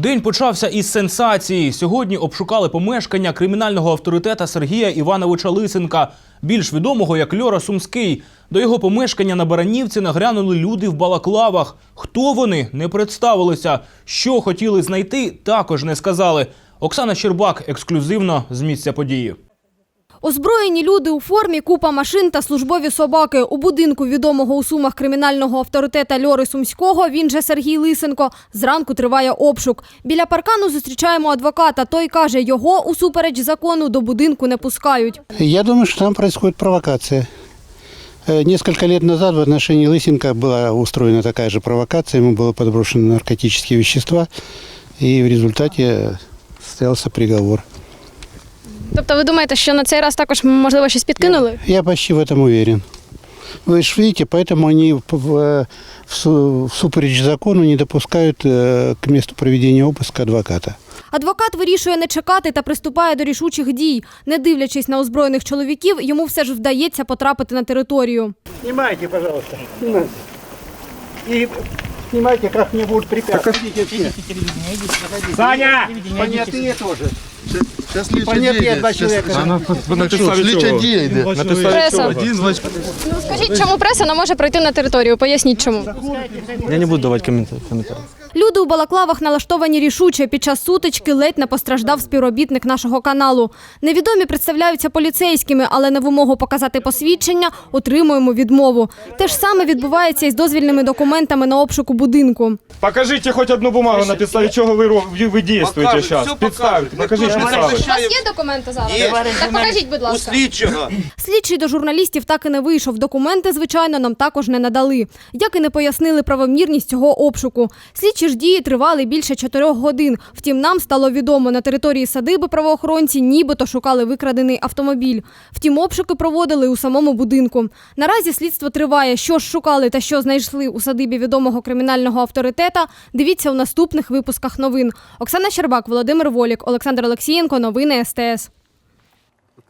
День почався із сенсації. Сьогодні обшукали помешкання кримінального авторитета Сергія Івановича Лисенка, більш відомого як Льора Сумський. До його помешкання на Баранівці нагрянули люди в балаклавах. Хто вони не представилися. Що хотіли знайти, також не сказали. Оксана Щербак ексклюзивно з місця події. Озброєні люди у формі, купа машин та службові собаки. У будинку відомого у сумах кримінального авторитета Льори Сумського, він же Сергій Лисенко, зранку триває обшук. Біля паркану зустрічаємо адвоката. Той каже, його усупереч закону до будинку не пускають. Я думаю, что там происходит провокация. Э, Несколько лет назад в отношении Лысенко была устроена такая же провокация. Ему было подброшено наркотические вещества. И в результате состоялся приговор. Тобто ви думаєте, що на цей раз також можливо щось підкинули? Я почти в этом уверен. Вы же видите, поэтому они в, в, су- всупереч закону не допускают э, к месту проведения обыска адвоката. Адвокат вирішує не чекати та приступає до рішучих дій. Не дивлячись на озброєних чоловіків, йому все ж вдається потрапити на територію. Снимайте, пожалуйста. И снимайте, как мне будут препятствовать. Саня! Понятые тоже. Человека. Слідча дія йде. Преса. Один, значить, Ну скажіть, чому преса не може пройти на територію? Поясніть чому. Я не буду давати коментар. Люди у балаклавах налаштовані рішуче. Під час сутички ледь не постраждав співробітник нашого каналу. Невідомі представляються поліцейськими, але на вимогу показати посвідчення отримуємо відмову. Те ж саме відбувається із дозвільними документами на обшуку будинку. Покажіть хоч одну бумагу, на підставі чого ви, ви дієте зараз. Підставте, покажіть підстави. У вас є документи зараз? Так покажіть, будь ласка. слідчого. Слідчий до журналістів так і не вийшов. Документи, звичайно, нам також не надали. Як і не пояснили правомірність цього обшуку. Слідчі ж дії тривали більше чотирьох годин. Втім, нам стало відомо, на території садиби правоохоронці нібито шукали викрадений автомобіль. Втім, обшуки проводили у самому будинку. Наразі слідство триває. Що ж шукали та що знайшли у садибі відомого кримінального авторитета. Дивіться у наступних випусках новин. Оксана Щербак, Володимир Волік, Олександр Олексієнко. Новини СТС.